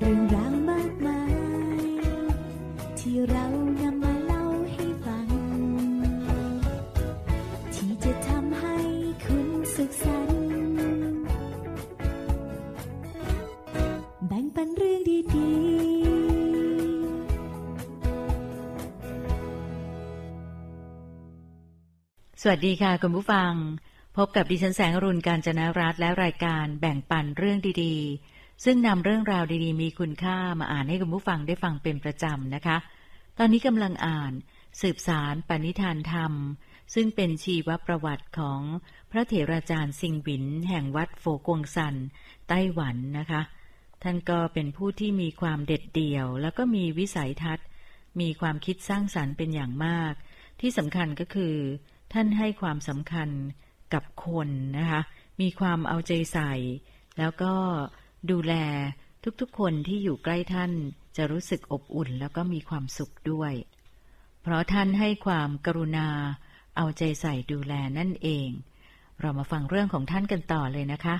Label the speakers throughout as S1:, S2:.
S1: เรื่องราวมากมาย ที่เรานำมาเล่าให้ฟัง ที่จะทำให้คุณสุขสันต์แบ่งปันเรื่องดีๆ
S2: สวัสดีค่ะคุณผู้ฟัง พบกับดิฉันแสงรุณการจนรัตและรายการแบ่งปันเรื่องดีๆ ซึ่งนำเรื่องราวดีๆ มีคุณค่ามาอ่านให้คุณผู้ฟังได้ฟังเป็นประจำนะคะ ตอนนี้กำลังอ่านสืบสารปณิธานธรรม ซึ่งเป็นชีวประวัติของพระเถราจารย์ซิงหวิน แห่งวัดโฟกวงซัน ไต้หวันนะคะ ท่านก็เป็นผู้ที่มีความเด็ดเดี่ยว แล้วก็มีวิสัยทัศน์ มีความคิดสร้างสรรค์เป็นอย่างมาก ที่สำคัญก็คือ ท่านให้ความสำคัญกับคนนะคะ มีความเอาใจใส่ แล้วก็ ดูแลทุกๆคนที่อยู่ใกล้ท่านจะรู้สึกอบอุ่นแล้วก็มีความสุขด้วย เพราะท่านให้ความกรุณา เอาใจใส่ดูแลนั่นเอง เรามาฟังเรื่องของท่านกันต่อเลยนะคะ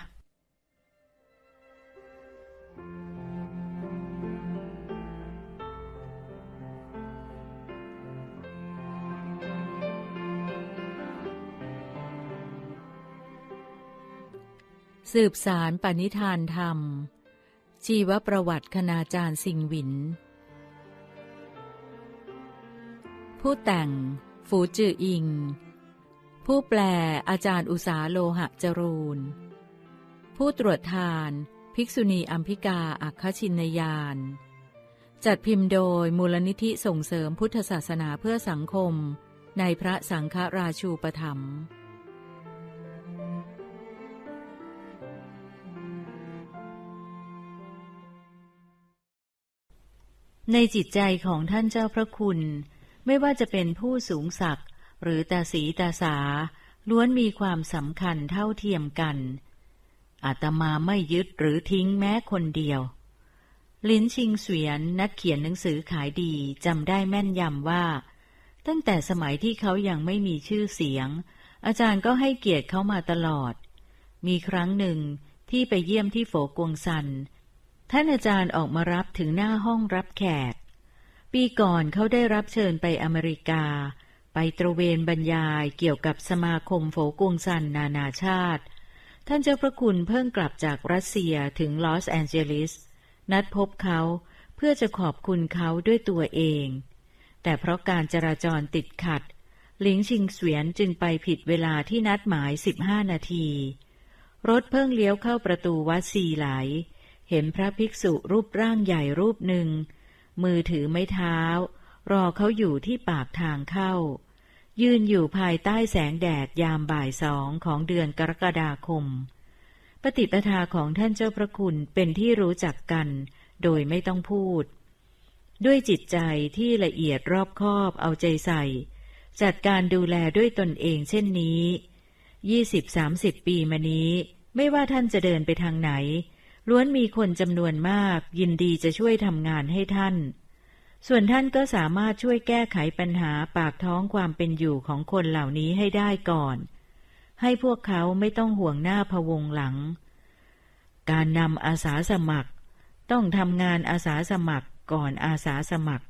S2: สืบสารปณิธานธรรม ชีวประวัติคณาจารย์สิงหวิน ผู้แต่ง ฝูจืออิง ผู้แปลอาจารย์อุสาโลหะจรูน ผู้ตรวจทาน ภิกษุณีอัมพิกาอัคชินยาน จัดพิมพ์โดยมูลนิธิส่งเสริมพุทธศาสนาเพื่อสังคม ในพระสังฆราชูปถัมภ์ ในจิตใจของท่านเจ้าพระคุณ ไม่ว่าจะเป็นผู้สูงศักดิ์หรือตาสีตาสา ล้วนมีความสำคัญเท่าเทียมกัน อาตมาไม่ยึดหรือทิ้งแม้คนเดียว ลิ้นชิงเสวียนนักเขียนหนังสือขายดีจำได้แม่นยำว่า ตั้งแต่สมัยที่เขายังไม่มีชื่อเสียง อาจารย์ก็ให้เกียรติเขามาตลอด มีครั้งหนึ่งที่ไปเยี่ยมที่โฝกวงซัน ท่านอาจารย์ออกมารับถึงหน้าห้องรับแขก ปีก่อนเขาได้รับเชิญไปอเมริกา ไปตระเวนบรรยายเกี่ยวกับสมาคมโฝกวงซันนานาชาติ ท่านเจ้าพระคุณเพิ่งกลับจากรัสเซียถึงลอสแอนเจลิส นัดพบเขาเพื่อจะขอบคุณเขาด้วยตัวเอง แต่เพราะการจราจรติดขัด หลิงชิงเสวียนจึงไปผิดเวลาที่นัดหมาย 15 นาที รถเพิ่งเลี้ยวเข้าประตูวัดสีไหล เห็นพระภิกษุรูปร่างใหญ่รูปหนึ่ง มือถือไม้เท้า รอเขาอยู่ที่ปากทางเข้า ยืนอยู่ภายใต้แสงแดดยามบ่ายสองของเดือนกรกฎาคม ปฏิปทาของท่านเจ้าพระคุณเป็นที่รู้จักกัน โดยไม่ต้องพูด ด้วยจิตใจที่ละเอียดรอบคอบเอาใจใส่ จัดการดูแลด้วยตนเองเช่นนี้ยี่สิบสามสิบปีมานี้ ไม่ว่าท่านจะเดินไปทางไหน ล้วนมีคนจำนวนมาก ยินดีจะช่วยทำงานให้ท่าน ส่วนท่านก็สามารถช่วยแก้ไขปัญหาปากท้องความเป็นอยู่ของคนเหล่านี้ให้ได้ก่อน ให้พวกเขาไม่ต้องห่วงหน้าพวงหลัง การนำอาสาสมัคร ต้องทำงานอาสาสมัครก่อนอาสาสมัคร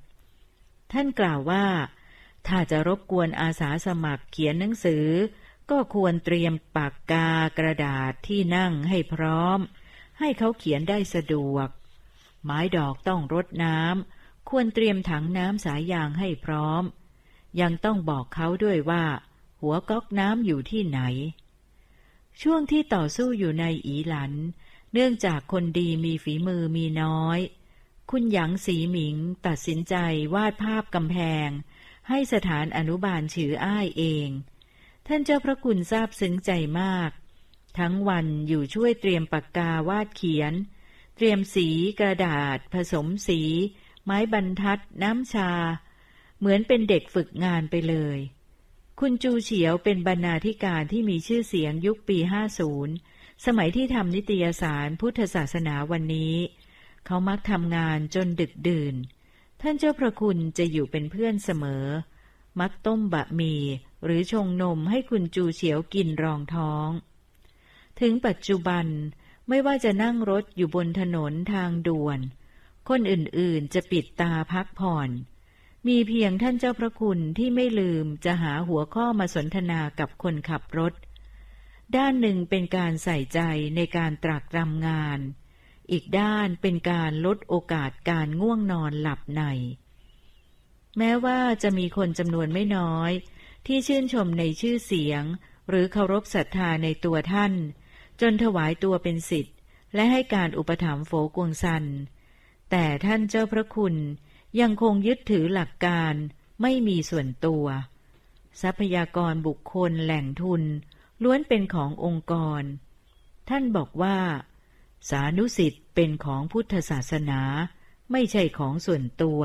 S2: ท่านกล่าวว่า ถ้าจะรบกวนอาสาสมัครเขียนหนังสือ ก็ควรเตรียมปากกากระดาษที่นั่งให้พร้อม ให้เขาเขียนได้สะดวก ไม้ดอกต้องรดน้ำ ควรเตรียมถังน้ำสายยางให้พร้อม ยังต้องบอกเขาด้วยว่า หัวก๊อกน้ำอยู่ที่ไหน ช่วงที่ต่อสู้อยู่ในอีหลัน เนื่องจากคนดีมีฝีมือมีน้อย คุณหยางสีหมิงตัดสินใจวาดภาพกำแพง ให้สถานอนุบาลฉืออ้ายเอง ท่านเจ้าพระคุณทราบซึ้งใจมาก ทั้งวันอยู่ช่วยเตรียมปากกาวาดเขียน เตรียมสีกระดาษ ผสมสี ไม้บรรทัด น้ำชา เหมือนเป็นเด็กฝึกงานไปเลย คุณจูเฉียวเป็นบรรณาธิการที่มีชื่อเสียงยุคปี 50 สมัยที่ทำนิตยสารพุทธศาสนาวันนี้ เขามักทำงานจนดึกดื่น ท่านเจ้าพระคุณจะอยู่เป็นเพื่อนเสมอ มักต้มบะหมี่หรือชงนมให้คุณจูเฉียวกินรองท้อง ถึงปัจจุบันไม่ว่าจะนั่งรถอยู่บนถนนทางด่วน คนอื่นๆจะปิดตาพักผ่อน มีเพียงท่านเจ้าพระคุณที่ไม่ลืมจะหาหัวข้อมาสนทนากับคนขับรถ ด้านหนึ่งเป็นการใส่ใจในการตรากตรำงาน อีกด้านเป็นการลดโอกาสการง่วงนอนหลับใน แม้ว่าจะมีคนจำนวนไม่น้อย ที่ชื่นชมในชื่อเสียง หรือเคารพศรัทธาในตัวท่าน จนถวายตัวเป็นสิทธิ์ และให้การอุปถัมภ์โฝกวงซัน แต่ท่านเจ้าพระคุณยังคงยึดถือหลักการไม่มีส่วนตัว ทรัพยากรบุคคลแหล่งทุน ล้วนเป็นขององค์กร ท่านบอกว่า สานุสิทธิ์เป็นของพุทธศาสนา ไม่ใช่ของส่วนตัว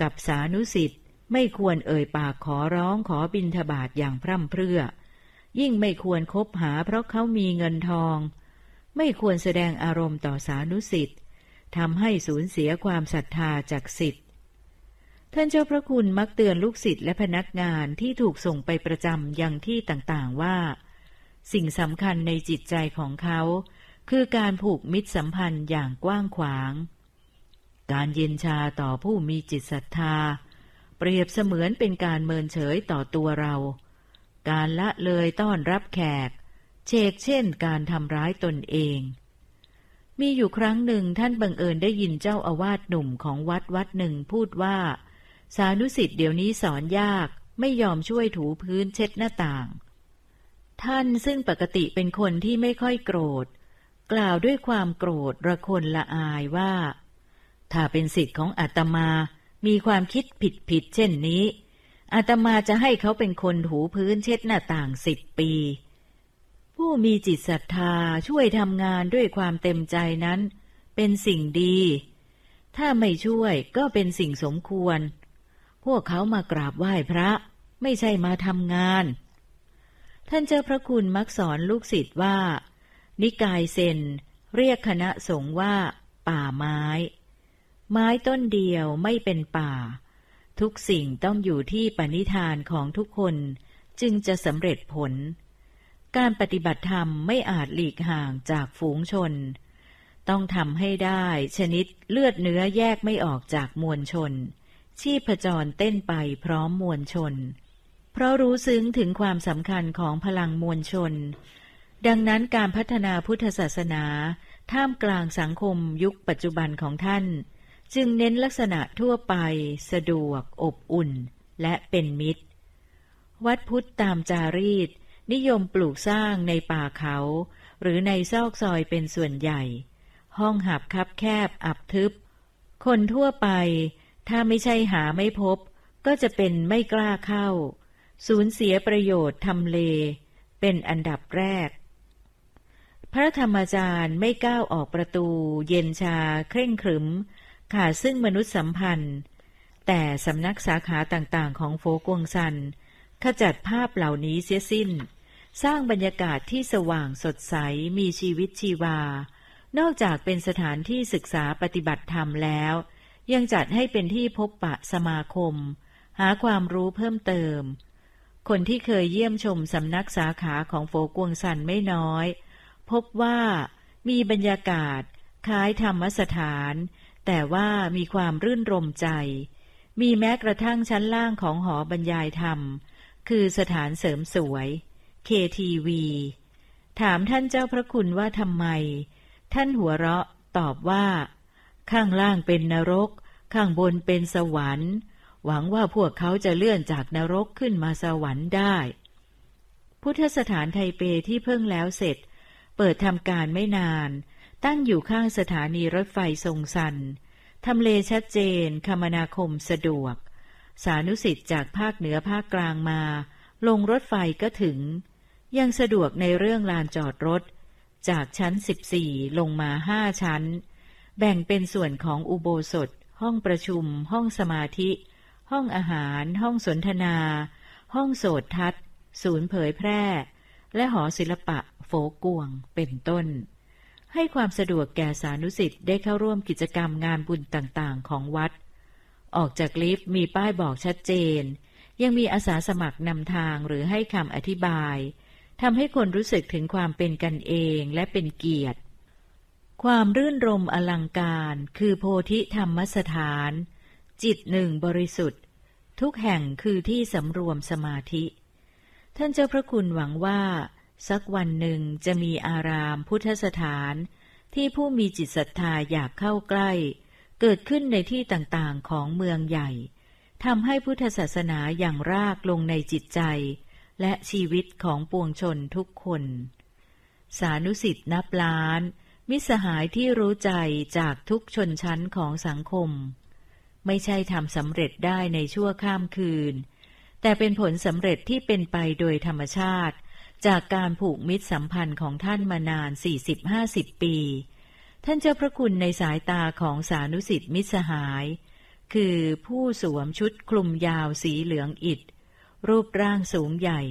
S2: กับสานุสิทธิ์ไม่ควรเอ่ยปากขอร้องขอบินทบาทอย่างพร่ำเพรื่อ ยิ่งไม่ควรคบหาเพราะเขามีเงินทอง ไม่ควรแสดงอารมณ์ต่อสานุสิทธิ์ทำให้สูญเสียความศรัทธาจากสิทธิ์ท่านเจ้าพระคุณมักเตือนลูกศิษย์และพนักงานที่ถูกส่งไปประจำยังที่ต่างๆว่า สิ่งสำคัญในจิตใจของเขา คือการผูกมิตรสัมพันธ์อย่างกว้างขวาง การเย็นชาต่อผู้มีจิตศรัทธา เปรียบเสมือนเป็นการเมินเฉยต่อตัวเรา การละเลยต้อนรับแขก เชกเช่นการทำร้ายตนเอง มีอยู่ครั้งหนึ่งท่านบังเอิญได้ยินเจ้าอาวาสหนุ่มของวัดวัดหนึ่งพูดว่า สานุสิทธิ์เดี๋ยวนี้สอนยากไม่ยอมช่วยถูพื้นเช็ดหน้าต่าง ท่านซึ่งปกติเป็นคนที่ไม่ค่อยโกรธ กล่าวด้วยความโกรธระคนละอายว่า ถ้าเป็นสิทธิ์ของอาตมา มีความคิดผิดผิดๆเช่นนี้ อาตมาจะให้เขาเป็นคนถูพื้นเช็ดหน้าต่างสิบปี ผู้มีจิตศรัทธาช่วยทำงานด้วยความเต็มใจนั้น เป็นสิ่งดี ถ้าไม่ช่วยก็เป็นสิ่งสมควร พวกเขามากราบไหว้พระ ไม่ใช่มาทำงาน ท่านเจ้าพระคุณมักสอนลูกศิษย์ว่า นิกายเซนเรียกคณะสงฆ์ว่า ป่าไม้ ไม้ต้นเดียวไม่เป็นป่า ทุกสิ่งต้องอยู่ที่ปณิธานของทุกคนจึงจะสำเร็จผล การปฏิบัติธรรมไม่อาจหลีกห่างจากฝูงชน ต้องทำให้ได้ชนิดเลือดเนื้อแยกไม่ออกจากมวลชน ชีพจรเต้นไปพร้อมมวลชน เพราะรู้ซึ้งถึงความสำคัญของพลังมวลชน ดังนั้นการพัฒนาพุทธศาสนา ท่ามกลางสังคมยุคปัจจุบันของท่าน จึงเน้นลักษณะทั่วไป สะดวก อบอุ่น และเป็นมิตร วัดพุทธตามจารีต นิยมปลูกสร้างในป่าเขา หรือในซอกซอยเป็นส่วนใหญ่ ห้องหับคับแคบอับทึบ คนทั่วไป ถ้าไม่ใช่หาไม่พบ ก็จะเป็นไม่กล้าเข้า สูญเสียประโยชน์ทำเล เป็นอันดับแรกพระธรรมจารย์ไม่ก้าวออกประตู เย็นชาเคร่งขรึม ขาดซึ่งมนุษยสัมพันธ์ แต่สำนักสาขาต่างๆ ของโฟกวงซัน ขจัดภาพเหล่านี้เสียสิ้น สร้างบรรยากาศที่สว่างสดใสมีชีวิตชีวา นอกจากเป็นสถานที่ศึกษาปฏิบัติธรรมแล้ว ยังจัดให้เป็นที่พบปะสมาคม หาความรู้เพิ่มเติม คนที่เคยเยี่ยมชมสำนักสาขาของโฟกวงซันไม่น้อย พบว่ามีบรรยากาศคล้ายธรรมสถาน แต่ว่ามีความรื่นรมใจ มีแม้กระทั่งชั้นล่างของหอบรรยายธรรม คือสถานเสริมสวย KTV ถามท่านเจ้าพระคุณว่าทำไม ท่านหัวเราะตอบว่า ข้างล่างเป็นนรก ข้างบนเป็นสวรรค์ หวังว่าพวกเขาจะเลื่อนจากนรกขึ้นมาสวรรค์ได้ พุทธสถานไทเปที่เพิ่งแล้วเสร็จ เปิดทำการไม่นาน ตั้งอยู่ข้างสถานีรถไฟทรงซันทำเลชัดเจน คมนาคมสะดวก สานุสิทธิ์จากภาคเหนือภาคกลางมา ลงรถไฟก็ถึง ยังสะดวกในเรื่องลานจอดรถ จากชั้น 14 ลงมาห้าชั้น แบ่งเป็นส่วนของอุโบสถ ห้องประชุม ห้องสมาธิ ห้องอาหาร ห้องสนทนา ห้องโสตทัศน์ ศูนย์เผยแพร่ และหอศิลปะโฟกวงเป็นต้น ให้ความสะดวกแก่สานุสิทธิ์ได้เข้าร่วมกิจกรรมงานบุญต่างๆ ของวัด ออกจากลิฟต์มีป้ายบอกชัดเจน ยังมีอาสาสมัครนำทางหรือให้คำอธิบายทำให้คนรู้สึกถึงความเป็นกันเองและเป็นเกียรติ ความรื่นรมอลังการคือโพธิธรรมสถาน จิตหนึ่งบริสุทธิ์ ทุกแห่งคือที่สำรวมสมาธิ ท่านเจ้าพระคุณหวังว่า สักวันหนึ่งจะมีอารามพุทธสถาน ที่ผู้มีจิตศรัทธาอยากเข้าใกล้ เกิดขึ้นในที่ต่างๆของเมืองใหญ่ทำให้พุทธศาสนาอย่างรากลงในจิตใจ และชีวิตของปวงชนทุกคน สานุสิทธินับล้าน มิสหายที่รู้ใจจากทุกชนชั้นของสังคม ไม่ใช่ทำสำเร็จได้ในชั่วข้ามคืน แต่เป็นผลสำเร็จที่เป็นไปโดยธรรมชาติ จากการผูกมิตรสัมพันธ์ของท่านมานาน 40-50 ปี ท่านเจ้าพระคุณในสายตาของสานุสิทธิมิตรสหาย คือผู้สวมชุดคลุมยาวสีเหลืองอิฐรูปร่างสูงใหญ่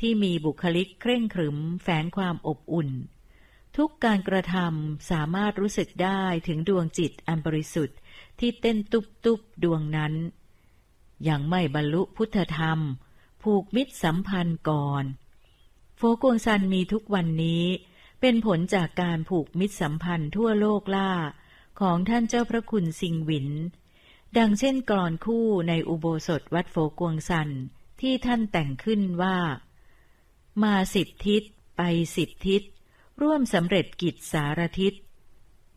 S2: ที่มีบุคลิกเคร่งขรึมแฝงความอบอุ่น ทุกการกระทำสามารถรู้สึกได้ถึงดวงจิตอันบริสุทธิ์ที่เต้นตุบตุบดวงนั้น ยังไม่บรรลุพุทธธรรม ผูกมิตรสัมพันธ์ก่อน โฟกวงซันมีทุกวันนี้ เป็นผลจากการผูกมิตรสัมพันธ์ทั่วโลกล่า ของท่านเจ้าพระคุณสิงหวิน ดังเช่นกรอนคู่ในอุโบสถวัดโฟกวงซันที่ท่านแต่งขึ้นว่า มาสิบทิศไปสิบทิศ ร่วมสำเร็จกิจสารทิศ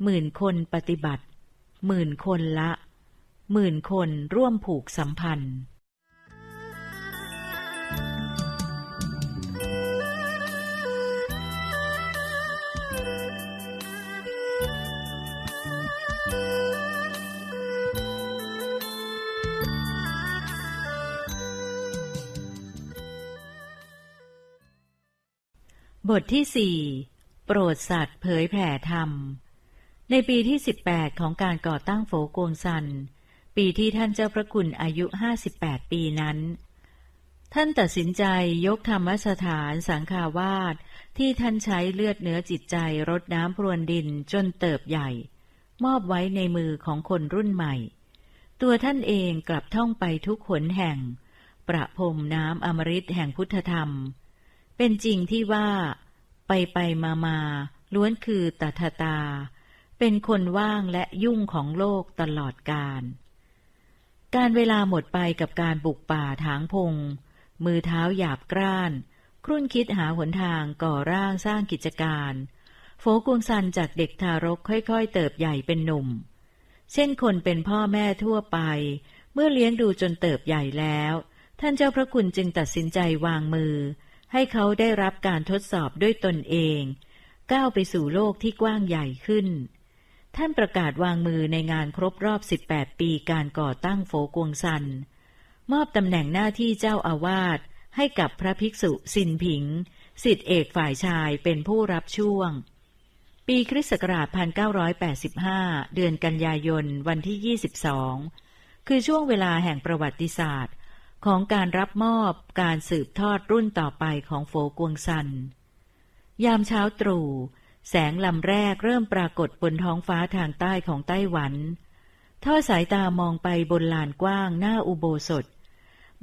S2: หมื่นคนปฏิบัติ หมื่นคนละ หมื่นคนร่วมผูกสัมพันธ์ บทที่สี่โปรดสัตว์เผยแผ่ธรรม ในปีที่ 18 ของการก่อตั้งโฝกวงซัน ปีที่ท่านเจ้าพระคุณอายุ 58 ปีนั้น ท่านตัดสินใจยกธรรมสถานสังฆาวาสที่ท่านใช้เลือดเนื้อจิตใจรดน้ำพรวนดินจนเติบใหญ่ มอบไว้ในมือของคนรุ่นใหม่ ตัวท่านเองกลับท่องไปทุกหนแห่ง ประพรมน้ำอมฤตแห่งพุทธธรรม เป็นจริงที่ว่า ไปไปมามาล้วนคือตถาตา เป็นคนว่างและยุ่งของโลกตลอดกาลการเวลาหมดไปกับการบุกป่าถางพง มือเท้าหยาบกร้าน ครุ่นคิดหาหนทางก่อร่างสร้างกิจการ โฟกวงซันจากเด็กทารกค่อยๆ เติบใหญ่เป็นหนุ่ม เช่นคนเป็นพ่อแม่ทั่วไป เมื่อเลี้ยงดูจนเติบใหญ่แล้ว ท่านเจ้าพระคุณจึงตัดสินใจวางมือ ให้เขาได้รับการทดสอบด้วยตนเอง ก้าวไปสู่โลกที่กว้างใหญ่ขึ้น ท่านประกาศวางมือในงานครบรอบ 18 ปีการก่อตั้งโฟกวงซัน มอบตำแหน่งหน้าที่เจ้าอาวาสให้กับพระภิกษุสินผิง สิทธิเอกฝ่ายชายเป็นผู้รับช่วง ปีคริสต์ศักราช 1985 เดือนกันยายนวันที่ 22 คือช่วงเวลาแห่งประวัติศาสตร์ ของการรับมอบการสืบทอดรุ่นต่อไปของโฟกวงซัน ยามเช้าตรู่แสงลำแรกเริ่มปรากฏบนท้องฟ้าทางใต้ของไต้หวัน ทอดสายตามองไปบนลานกว้างหน้าอุโบสถ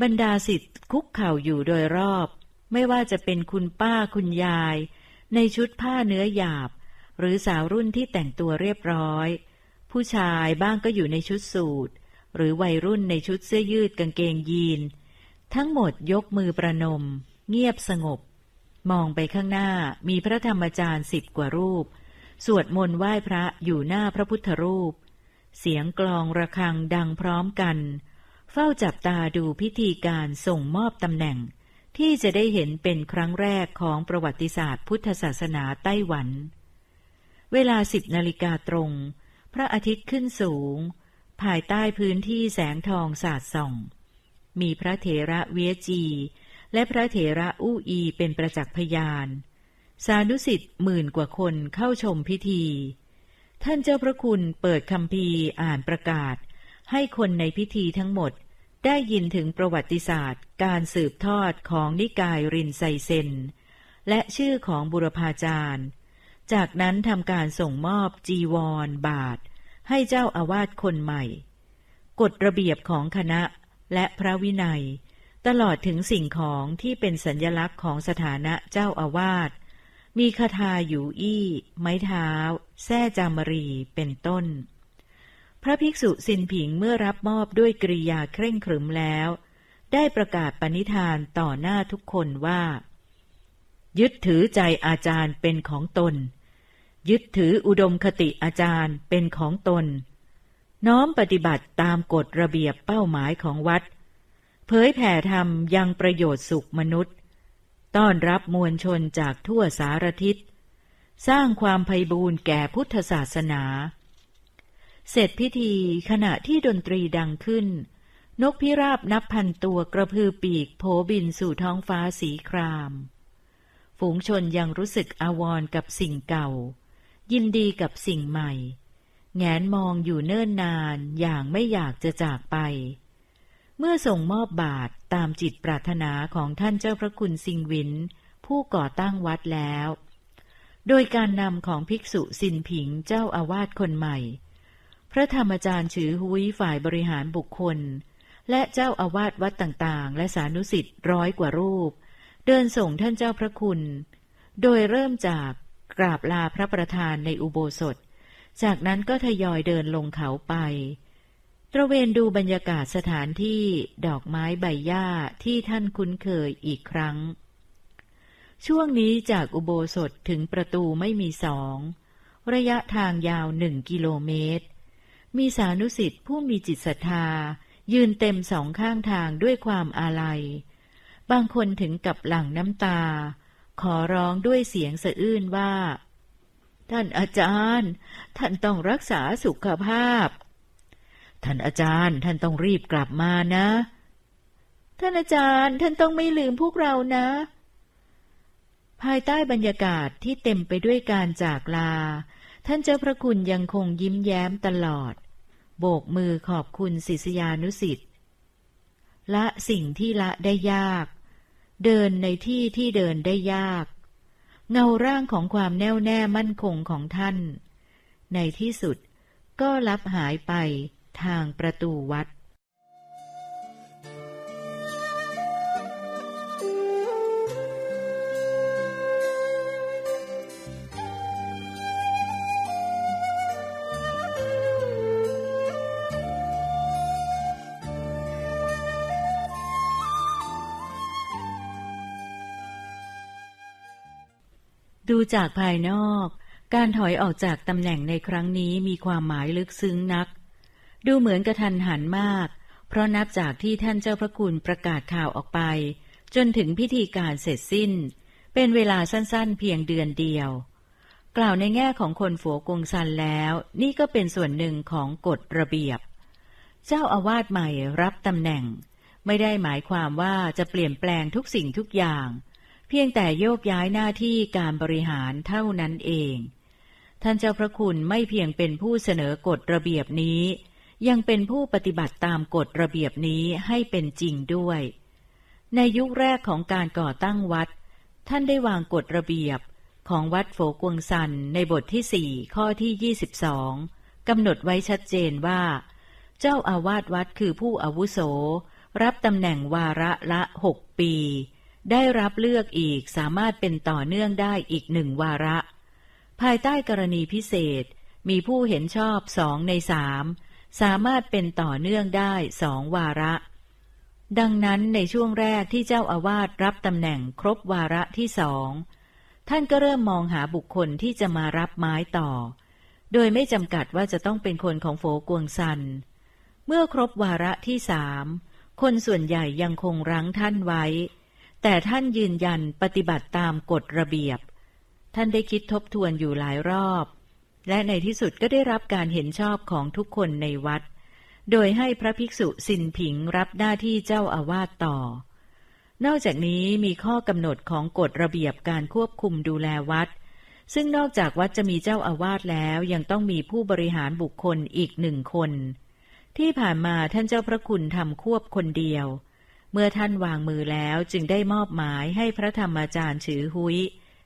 S2: บรรดาสิทธิ์คุกเข่าอยู่โดยรอบ ไม่ว่าจะเป็นคุณป้าคุณยาย ในชุดผ้าเนื้อหยาบ หรือสาวรุ่นที่แต่งตัวเรียบร้อย ผู้ชายบ้างก็อยู่ในชุดสูท หรือวัยรุ่นในชุดเสื้อยืดกางเกงยีน ทั้งหมดยกมือประนม เงียบสงบ มองไปข้างหน้ามีพระธรรมจารย์สิบกว่ารูป สวดมนต์ไหว้พระอยู่หน้าพระพุทธรูป เสียงกลองระฆังดังพร้อมกัน เฝ้าจับตาดูพิธีการส่งมอบตำแหน่ง ที่จะได้เห็นเป็นครั้งแรกของประวัติศาสตร์พุทธศาสนาไต้หวัน เวลาสิบนาฬิกาตรง พระอาทิตย์ขึ้นสูง ภายใต้พื้นที่แสงทองสาดส่อง มีพระเถระเวียจี และพระเถระอู้อีเป็นประจักษ์พยาน สานุสิทธิ์หมื่นกว่าคนเข้าชมพิธี ท่านเจ้าพระคุณเปิดคำพีอ่านประกาศ ให้คนในพิธีทั้งหมดได้ยินถึงประวัติศาสตร์ การสืบทอดของนิกายรินไซเซน และชื่อของบุรพาจารย์ จากนั้นทำการส่งมอบจีวร บาท ให้เจ้าอาวาสคนใหม่ กฎระเบียบของคณะและพระวินัย ตลอดถึงสิ่งของที่เป็นสัญลักษณ์ของสถานะเจ้าอาวาส มีคาถาอยู่อี้ ไม้เท้า แส้จามรี เป็นต้น พระภิกษุสินผิงเมื่อรับมอบด้วยกริยาเคร่งขรึมแล้ว ได้ประกาศปณิธานต่อหน้าทุกคนว่า ยึดถือใจอาจารย์เป็นของตน ยึดถืออุดมคติอาจารย์เป็นของตน น้อมปฏิบัติตามกฎระเบียบเป้าหมายของวัด เผยแผ่ธรรมยังประโยชน์สุขมนุษย์ ต้อนรับมวลชนจากทั่วสารทิศ สร้างความไพบูรณ์แก่พุทธศาสนา เสร็จพิธีขณะที่ดนตรีดังขึ้น นกพิราบนับพันตัวกระพือปีกโผบินสู่ท้องฟ้าสีครามฝูงชนยังรู้สึกอาวรกับสิ่งเก่า ยินดีกับสิ่งใหม่ แงนมองอยู่เนิ่นนานอย่างไม่อยากจะจากไป เมื่อส่งมอบบาทตามจิตปรารถนาของท่านเจ้าพระคุณสิงหวิน ผู้ก่อตั้งวัดแล้ว โดยการนำของภิกษุสินผิงเจ้าอาวาสคนใหม่ พระธรรมจารย์ฉือหุยฝ่ายบริหารบุคคล และเจ้าอาวาสวัดต่างๆ และสานุสิทธิ์ร้อยกว่ารูป เดินส่งท่านเจ้าพระคุณ โดยเริ่มจาก กราบลาพระประธานในอุโบสถ จากนั้นก็ทยอยเดินลงเขาไป ตระเวนดูบรรยากาศสถานที่ดอกไม้ใบหญ้าที่ท่านคุ้นเคยอีกครั้ง ช่วงนี้จากอุโบสถถึงประตูไม่มีสอง ระยะทางยาวหนึ่งกิโลเมตร มีสานุสิทธิ์ผู้มีจิตศรัทธา ยืนเต็มสองข้างทางด้วยความอาลัย บางคนถึงกับหลั่งน้ำตา ขอร้องด้วยเสียงสะอื้นว่า ท่านอาจารย์ ท่านต้องรักษาสุขภาพ ท่านอาจารย์ท่านต้องรีบกลับมานะ ท่านอาจารย์ท่านต้องไม่ลืมพวกเรานะ ภายใต้บรรยากาศที่เต็มไปด้วยการจากลา ท่านเจ้าพระคุณยังคงยิ้มแย้มตลอด โบกมือขอบคุณศิษยานุสิ์ละสิ่งที่ละได้ยาก เดินในที่ที่เดินได้ยาก เงาร่างของความแน่วแน่มั่นคงของท่าน ในที่สุดก็ลับหายไปทางประตูวัด ดูจากภายนอก การถอยออกจากตำแหน่งในครั้งนี้มีความหมายลึกซึ้งนัก ดูเหมือนกระทันหันมาก เพราะนับจากที่ท่านเจ้าพระคุณประกาศข่าวออกไป จนถึงพิธีการเสร็จสิ้น เป็นเวลาสั้นๆ เพียงเดือนเดียว กล่าวในแง่ของคนฝัวกงซันแล้ว นี่ก็เป็นส่วนหนึ่งของกฎระเบียบ เจ้าอาวาสใหม่รับตำแหน่ง ไม่ได้หมายความว่าจะเปลี่ยนแปลงทุกสิ่งทุกอย่าง เพียงแต่โยกย้ายหน้าที่การบริหารเท่านั้นเอง ท่านเจ้าพระคุณไม่เพียงเป็นผู้เสนอกฎระเบียบนี้ ยังเป็นผู้ปฏิบัติตามกฎระเบียบนี้ให้เป็นจริงด้วย ในยุคแรกของการก่อตั้งวัด ท่านได้วางกฎระเบียบของวัดโฝกวงซันในบทที่สี่ข้อที่ 22กำหนดไว้ชัดเจนว่า เจ้าอาวาสวัดคือผู้อาวุโส รับตำแหน่งวาระละหกปี ได้รับเลือกอีกสามารถเป็นต่อเนื่องได้อีกหนึ่งวาระ ภายใต้กรณีพิเศษ มีผู้เห็นชอบสองในสามสามารถเป็นต่อเนื่องได้สองวาระ ดังนั้นในช่วงแรกที่เจ้าอาวาสรับตำแหน่งครบวาระที่สองท่านก็เริ่มมองหาบุคคลที่จะมารับไม้ต่อ โดยไม่จำกัดว่าจะต้องเป็นคนของโฝกวงซัน เมื่อครบวาระที่สามคนส่วนใหญ่ยังคงรั้งท่านไว้ แต่ท่านยืนยันปฏิบัติตามกฎระเบียบ ท่านได้คิดทบทวนอยู่หลายรอบ และในที่สุดก็ได้รับการเห็นชอบของทุกคนในวัด โดยให้พระภิกษุสินผิงรับหน้าที่เจ้าอาวาสต่อ นอกจากนี้มีข้อกำหนดของกฎระเบียบการควบคุมดูแลวัด ซึ่งนอกจากวัดจะมีเจ้าอาวาสแล้วยังต้องมีผู้บริหารบุคคลอีกหนึ่งคน ที่ผ่านมาท่านเจ้าพระคุณทำควบคนเดียว เมื่อท่านวางมือแล้วจึงได้มอบหมายให้พระธรรมอาจารย์ฉือหุย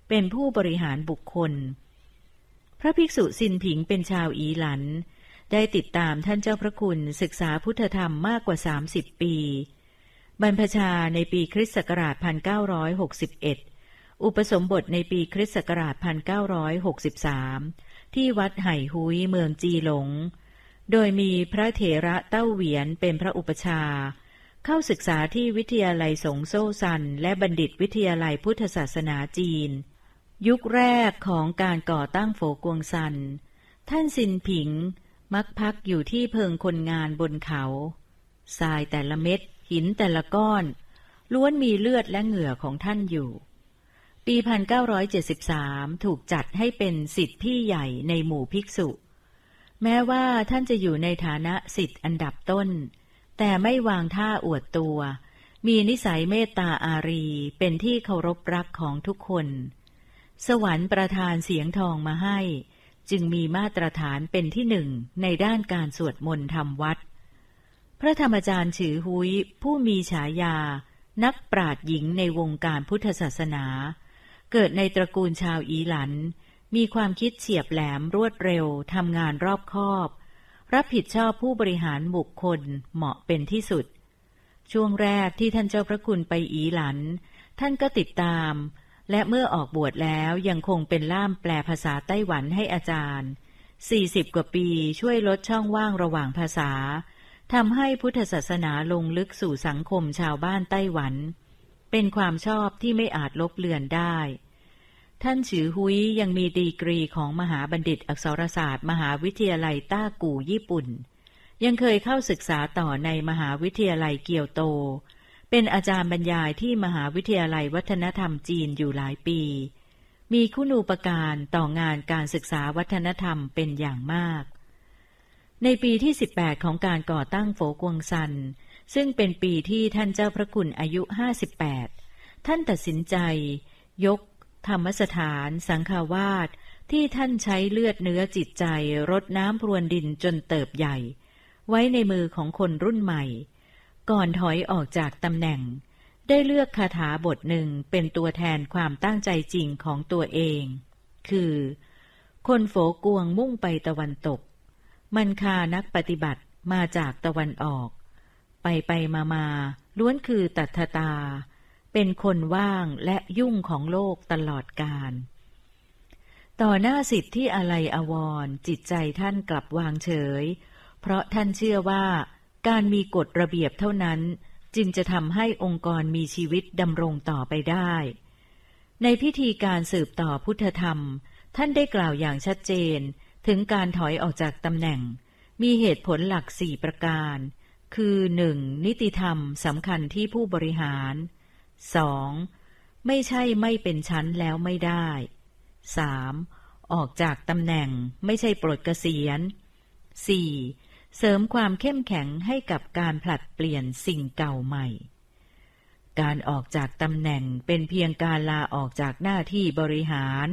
S2: เป็นผู้บริหารบุคคล พระภิกษุสินผิงเป็นชาวอีหลัน ได้ติดตามท่านเจ้าพระคุณศึกษาพุทธธรรมมากกว่า 30 ปี บรรพชาในปีคริสต์ศักราช 1961 อุปสมบทในปีคริสต์ศักราช 1963 ที่วัดไห่ฮุยเมืองจีหลง โดยมีพระเถระเต้าเหวียนเป็นพระอุปชา เข้าศึกษาที่วิทยาลัยสงโซซัน และบัณฑิตวิทยาลัยพุทธศาสนาจีน ยุคแรกของการก่อตั้งโฝกวงซัน ท่านซินผิง มักพักอยู่ที่เพิงคนงานบนเขาทรายแต่ละเม็ด หินแต่ละก้อน ล้วนมีเลือดและเหงื่อของท่านอยู่ ปี 1973 ถูกจัดให้เป็นสิทธิพี่ใหญ่ในหมู่ภิกษุ แม้ว่าท่านจะอยู่ในฐานะสิทธิอันดับต้น แต่ไม่วางท่าอวดตัว มีนิสัยเมตตาอารีเป็นที่เคารพรักของทุกคน สวรรค์ประทานเสียงทองมาให้ จึงมีมาตรฐานเป็นที่หนึ่งในด้านการสวดมนต์ทำวัด พระธรรมจารย์ฉือหุยผู้มีฉายา นักปราดหญิงในวงการพุทธศาสนา เกิดในตระกูลชาวอีหลัน มีความคิดเฉียบแหลมรวดเร็วทำงานรอบคอบ รับผิดชอบผู้บริหารบุคคลเหมาะเป็นที่สุด ช่วงแรกที่ท่านเจ้าพระคุณไปอีหลัน ท่านก็ติดตาม และเมื่อออกบวชแล้วยังคงเป็นล่ามแปลภาษาไต้หวันให้อาจารย์ 40 กว่าปีช่วยลดช่องว่างระหว่างภาษาทำให้พุทธศาสนาลงลึกสู่สังคมชาวบ้านไต้หวัน เป็นความชอบที่ไม่อาจลบเลือนได้ ท่านฉือฮุยยังมีดีกรีของมหาบัณฑิตอักษรศาสตร์ มหาวิทยาลัยต้ากู่ญี่ปุ่น ยังเคยเข้าศึกษาต่อในมหาวิทยาลัยเกียวโต เป็นอาจารย์บรรยายที่มหาวิทยาลัยวัฒนธรรมจีนอยู่หลายปี มีคุณูปการต่องานการศึกษาวัฒนธรรมเป็นอย่างมาก ในปีที่ 18 ของการก่อตั้งโฝกวงซัน ซึ่งเป็นปีที่ท่านเจ้าพระคุณอายุ 58 ท่านตัดสินใจยก ธรรมสถาน สังฆาวาสที่ท่านใช้เลือดเนื้อจิตใจรดน้ำพรวนดินจนเติบใหญ่ ไว้ในมือของคนรุ่นใหม่ ก่อนถอยออกจากตำแหน่ง ได้เลือกคาถาบทหนึ่งเป็นตัวแทนความตั้งใจจริงของตัวเอง คือ คนโฝกวงมุ่งไปตะวันตก มันคานักปฏิบัติมาจากตะวันออก ไปไปมามาล้วนคือตัทตา เป็นคนว่างและยุ่งของโลกตลอดกาลต่อหน้าสิทธิ์ที่อะไรอาวรจิตใจท่านกลับวางเฉย เพราะท่านเชื่อว่า การมีกฎระเบียบเท่านั้น จึงจะทำให้องค์กรมีชีวิตดำรงต่อไปได้ ในพิธีการสืบต่อพุทธธรรม ท่านได้กล่าวอย่างชัดเจน ถึงการถอยออกจากตำแหน่ง มีเหตุผลหลักสี่ประการ คือหนึ่งนิติธรรมสำคัญที่ผู้บริหาร 2. ไม่ใช่ไม่เป็นชั้นแล้วไม่ได้ 3. ออกจากตำแหน่งไม่ใช่ปลดเกษียณ 4. เสริมความเข้มแข็งให้กับการผลัดเปลี่ยนสิ่งเก่าใหม่ การออกจากตำแหน่งเป็นเพียงการลาออกจากหน้าที่บริหาร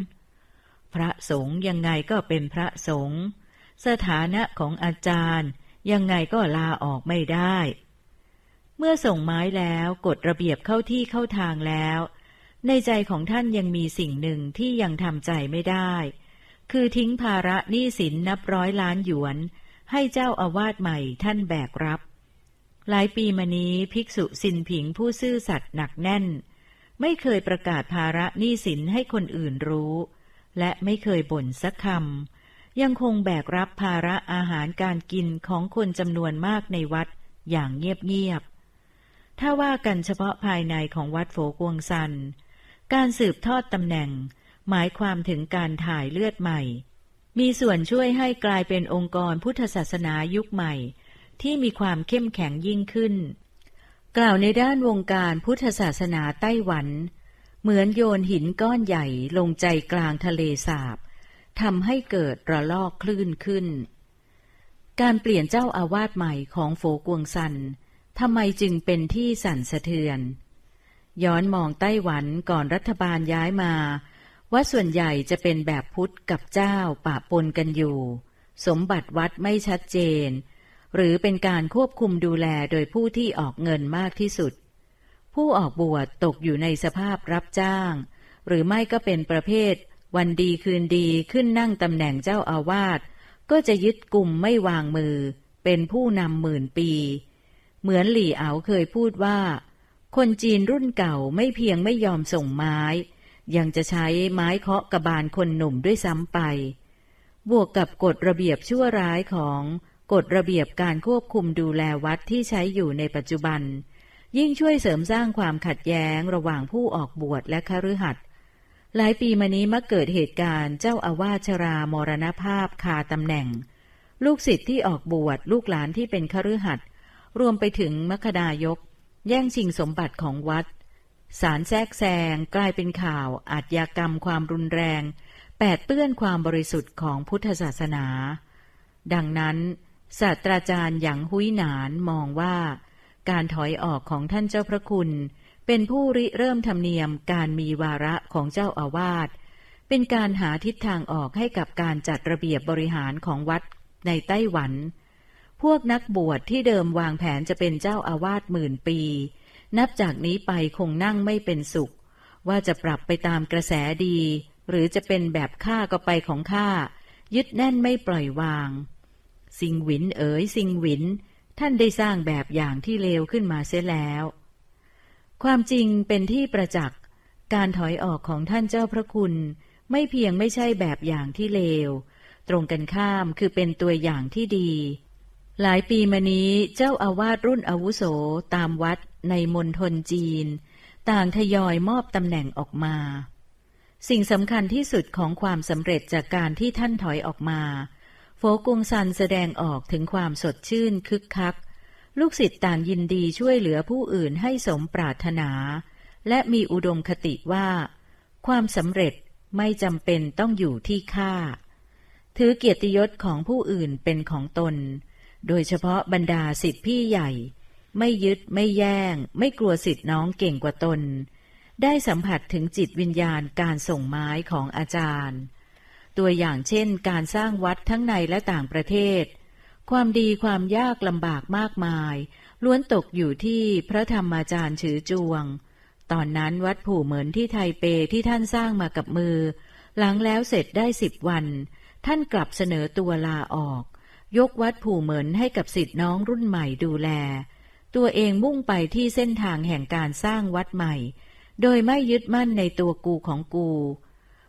S2: พระสงฆ์ยังไงก็เป็นพระสงฆ์สถานะของอาจารย์ยังไงก็ลาออกไม่ได้ เมื่อส่งไม้แล้วกฎระเบียบเข้าที่เข้าทางแล้ว ในใจของท่านยังมีสิ่งหนึ่งที่ยังทำใจไม่ได้ คือทิ้งภาระหนี้สินนับร้อยล้านหยวน ให้เจ้าอาวาสใหม่ท่านแบกรับ หลายปีมานี้ภิกษุสินผิงผู้ซื่อสัตย์หนักแน่น ไม่เคยประกาศภาระหนี้สินให้คนอื่นรู้ และไม่เคยบ่นสักคำยังคงแบกรับภาระอาหารการกินของคนจำนวนมากในวัดอย่างเงียบ ถ้าว่ากันเฉพาะภายในของวัดโฝกวงซัน การสืบทอดตำแหน่ง หมายความถึงการถ่ายเลือดใหม่ มีส่วนช่วยให้กลายเป็นองค์กรพุทธศาสนายุคใหม่ ที่มีความเข้มแข็งยิ่งขึ้น กล่าวในด้านวงการพุทธศาสนาไต้หวัน เหมือนโยนหินก้อนใหญ่ลงใจกลางทะเลสาบทำให้เกิดระลอกคลื่นขึ้น การเปลี่ยนเจ้าอาวาสใหม่ของโฝกวงซัน ทำไมจึงเป็นที่สั่นสะเทือน ย้อนมองไต้หวันก่อนรัฐบาลย้ายมา ว่าส่วนใหญ่จะเป็นแบบพุทธกับเจ้าปะปนกันอยู่ สมบัติวัดไม่ชัดเจน หรือเป็นการควบคุมดูแลโดยผู้ที่ออกเงินมากที่สุด ผู้ออกบวชตกอยู่ในสภาพรับจ้าง หรือไม่ก็เป็นประเภท วันดีคืนดีขึ้นนั่งตำแหน่งเจ้าอาวาสก็จะยึดกลุ่มไม่วางมือ เป็นผู้นำหมื่นปี เหมือนหลี่เอาเคยพูดว่า คนจีนรุ่นเก่าไม่เพียงไม่ยอมส่งไม้ ยังจะใช้ไม้เคาะกระบาลคนหนุ่มด้วยซ้ำไป บวกกับกฎระเบียบชั่วร้ายของกฎระเบียบการควบคุมดูแลวัดที่ใช้อยู่ในปัจจุบัน ยิ่งช่วยเสริมสร้างความขัดแย้งระหว่างผู้ออกบวชและคฤหัสถ์หลายปีมานี้มักเกิดเหตุการณ์เจ้าอาวาสชรามรณภาพคาตำแหน่ง ลูกศิษย์ที่ออกบวชลูกหลานที่เป็นคฤหัสถ์ รวมไปถึงมคดายก แย่งชิงสมบัติของวัด สารแทรกแซงกลายเป็นข่าวอาชญากรรมความรุนแรง แปดเปื้อนความบริสุทธิ์ของพุทธศาสนา ดังนั้น ศาสตราจารย์หยางหุยหนานมองว่า การถอยออกของท่านเจ้าพระคุณ เป็นผู้ริเริ่มธรรมเนียมการมีวาระของเจ้าอาวาสเป็นการหาทิศทางออกให้กับการจัดระเบียบบริหารของวัดในไต้หวัน พวกนักบวชที่เดิมวางแผนจะเป็นเจ้าอาวาสหมื่นปี นับจากนี้ไปคงนั่งไม่เป็นสุข ว่าจะปรับไปตามกระแสดี หรือจะเป็นแบบข้าก็ไปของข้ายึดแน่นไม่ปล่อยวาง สิงหวินเอ๋ยสิงหวิน ท่านได้สร้างแบบอย่างที่เลวขึ้นมาเสียแล้ว ความจริงเป็นที่ประจักษ์การถอยออกของท่านเจ้าพระคุณ ไม่เพียงไม่ใช่แบบอย่างที่เลว ตรงกันข้ามคือเป็นตัวอย่างที่ดี หลายปีมานี้เจ้าอาวาสรุ่นอาวุโสตามวัดในมณฑลจีน ต่างทยอยมอบตำแหน่งออกมา สิ่งสำคัญที่สุดของความสำเร็จจากการที่ท่านถอยออกมาโฟกุงซันแสดงออกถึงความสดชื่นคึกคัก ลูกศิษย์ต่างยินดีช่วยเหลือผู้อื่นให้สมปรารถนา และมีอุดมคติว่า ความสำเร็จไม่จำเป็นต้องอยู่ที่ข้าถือเกียรติยศของผู้อื่นเป็นของตน โดยเฉพาะบรรดาสิทธิพี่ใหญ่ ไม่ยึดไม่แย่ง ไม่กลัวสิทธิน้องเก่งกว่าตน ได้สัมผัสถึงจิตวิญญาณการส่งไม้ของอาจารย์ ตัวอย่างเช่น การสร้างวัดทั้งในและต่างประเทศ ความดีความยากลำบากมากมาย ล้วนตกอยู่ที่พระธรรมอาจารย์ฉือจวง ตอนนั้นวัดผู่เหมือนที่ไทเปที่ท่านสร้างมากับมือ หลังแล้วเสร็จได้สิบวัน ท่านกลับเสนอตัวลาออก ยกวัดผู่เหมือนให้กับสิทธิน้องรุ่นใหม่ดูแล ตัวเองมุ่งไปที่เส้นทางแห่งการสร้างวัดใหม่ โดยไม่ยึดมั่นในตัวกูของกู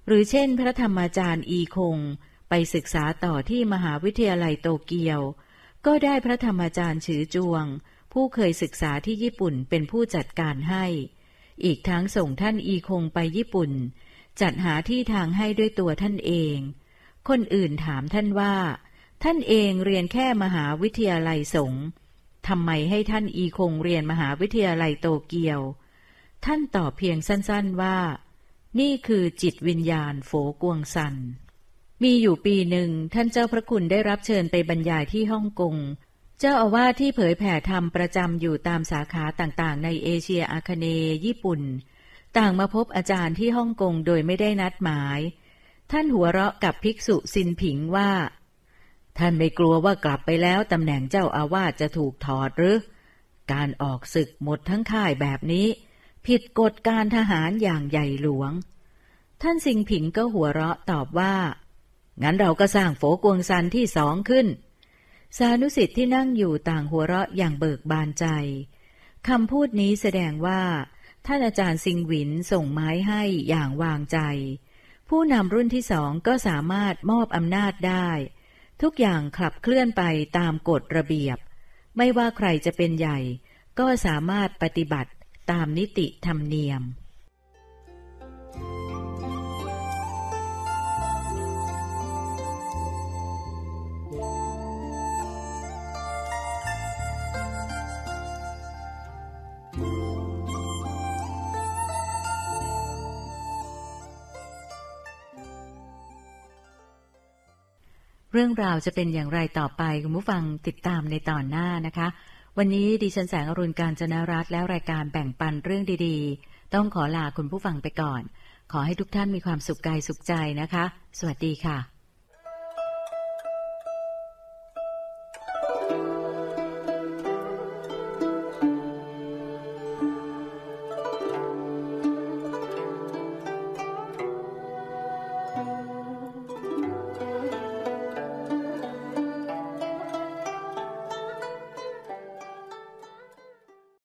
S2: หรือเช่นพระธรรมาจารย์อีคง ไปศึกษาต่อที่มหาวิทยาลัยโตเกียว ก็ได้พระธรรมาจารย์ฉือจวง ผู้เคยศึกษาที่ญี่ปุ่นเป็นผู้จัดการให้ อีกทั้งส่งท่านอีคงไปญี่ปุ่น จัดหาที่ทางให้ด้วยตัวท่านเอง คนอื่นถามท่านว่า ท่านเองเรียนแค่มหาวิทยาลัยสงฆ์ทำไมให้ท่านอีคงเรียนมหาวิทยาลัยโตเกียว ท่านตอบเพียงสั้นๆว่า นี่คือจิตวิญญาณโฝกวงซัน มีอยู่ปีหนึ่งท่านเจ้าพระคุณได้รับเชิญไปบรรยายที่ฮ่องกง เจ้าอาวาสที่เผยแผ่ธรรมประจำอยู่ตามสาขาต่างๆ ในเอเชียอาคเนย์ญี่ปุ่น ต่างมาพบอาจารย์ที่ฮ่องกงโดยไม่ได้นัดหมาย ท่านหัวเราะกับภิกษุซินผิงว่า ท่านไม่กลัวว่ากลับไปแล้วตำแหน่งเจ้าอาวาสจะถูกถอดหรือ การออกศึกหมดทั้งค่ายแบบนี้ ผิดกฎการทหารอย่างใหญ่หลวง ท่านสิงผิงก็หัวเราะตอบว่า งั้นเราก็สร้างโฝกวงซันที่สองขึ้น สานุสิทธิ์ที่นั่งอยู่ต่างหัวเราะอย่างเบิกบานใจคำพูดนี้แสดงว่า ท่านอาจารย์สิงหวินส่งไม้ให้อย่างวางใจ ผู้นำรุ่นที่สองก็สามารถมอบอำนาจได้ ทุกอย่างขับเคลื่อนไปตามกฎระเบียบ ไม่ว่าใครจะเป็นใหญ่ ก็สามารถปฏิบัติตามนิติธรรมเนียม เรื่องราวจะเป็นอย่างไรต่อไป คุณผู้ฟังติดตามในตอนหน้านะคะ วันนี้ดิฉันแสงอรุณการจนรัตและรายการแบ่งปันเรื่องดีๆ ต้องขอลาคุณผู้ฟังไปก่อน ขอให้ทุกท่านมีความสุขกายสุขใจนะคะ สวัสดีค่ะ